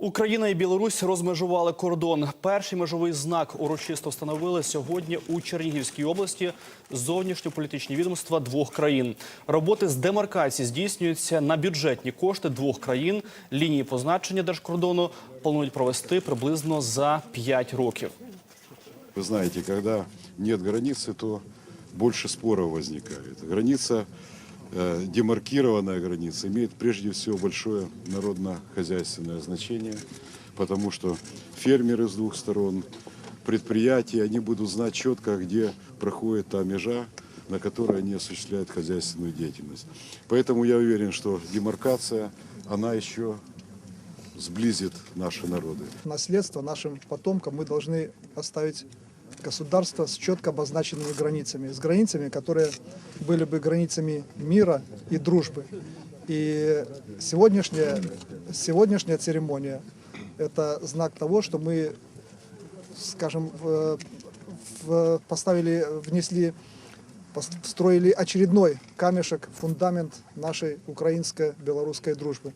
Україна і Білорусь розмежували кордон. Перший межовий знак урочисто встановили сьогодні у Чернігівській області зовнішньополітичні відомства двох країн. Роботи з демаркації здійснюються на бюджетні кошти двох країн. Лінії позначення держкордону планують провести приблизно за 5 років. Вы знаете, когда нет границы, то больше споров возникает. Граница, э, демаркированная граница, имеет прежде всего большое народно-хозяйственное значение, потому что фермеры с двух сторон, предприятия, они будут знать четко, где проходит та межа, на которой они осуществляют хозяйственную деятельность. Поэтому я уверен, что демаркация, она еще сблизит наши народы. наследство нашим потомкам мы должны оставить государство с четко обозначенными границами, с границами, которые были бы границами мира и дружбы. И сегодняшняя, сегодняшняя церемония – это знак того, что мы, скажем, поставили, внесли, встроили очередной камешек, фундамент нашей украинско-белорусской дружбы.